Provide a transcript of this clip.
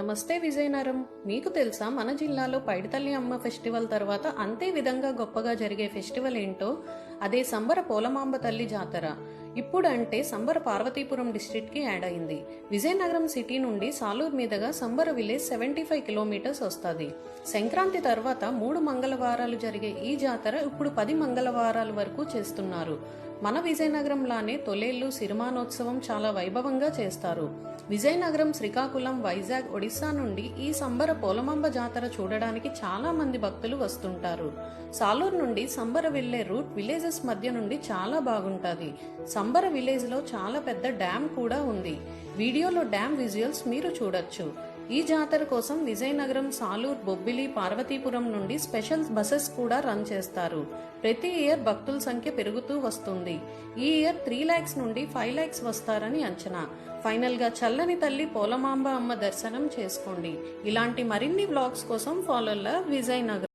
నమస్తే విజయనగరం. మీకు తెలుసా మన జిల్లాలో పైడితల్లి అమ్మ ఫెస్టివల్ తర్వాత అంతే విధంగా గొప్పగా జరిగే ఫెస్టివల్ ఏంటో? అదే సంబర పోలమాంబ తల్లి జాతర. ఇప్పుడంటే సంబర పార్వతీపురం డిస్ట్రిక్ట్కి యాడ్ అయింది. విజయనగరం సిటీ నుండి సాలూర్ మీదుగా Sambara village seventy five kilometres వస్తుంది. సంక్రాంతి తర్వాత మూడు మంగళవారాలు జరిగే ఈ జాతర ఇప్పుడు పది మంగళవారాల వరకు చేస్తున్నారు. మన విజయనగరంలానే తొలేళ్ళు సిరిమానోత్సవం చాలా వైభవంగా చేస్తారు. విజయనగరం శ్రీకాకుళం వైజాగ్ ఒడిశా నుండి ఈ సంబర పోలమాంబ జాతర చూడడానికి చాలా మంది భక్తులు వస్తుంటారు. సాలూరు నుండి సంబర వెళ్ళే రూట్ విలేజ్ విలేజెస్ మధ్య నుండి చాలా బాగుంటుంది. సంబర విలేజ్లో చాలా పెద్ద డ్యామ్ కూడా ఉంది. వీడియోలో డ్యామ్ విజువల్స్ మీరు చూడొచ్చు. ఈ జాతర కోసం విజయనగరం సాలూర్ బొబ్బిలి పార్వతీపురం నుండి స్పెషల్ బసెస్ కూడా రన్ చేస్తారు. ప్రతి ఇయర్ భక్తుల సంఖ్య పెరుగుతూ వస్తుంది. ఈ ఇయర్ త్రీ ల్యాక్స్ నుండి ఫైవ్ ల్యాక్స్ వస్తారని అంచనా. ఫైనల్గా చల్లని తల్లి పోలమాంబ అమ్మ దర్శనం చేసుకోండి. ఇలాంటి మరిన్ని వ్లాగ్స్ కోసం ఫాలోల విజయనగరం.